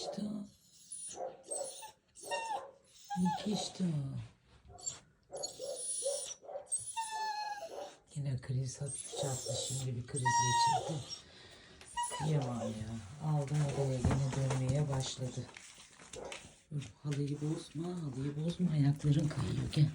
Nikişta. Nikişta. Yine kriz hafif çarptı şimdi bir kriz geçirdi. Kıyamam ya. Aldım odaya yine dönmeye başladı. Dur, halıyı bozma, halıyı bozma. Ayakların kayıyor. Gel.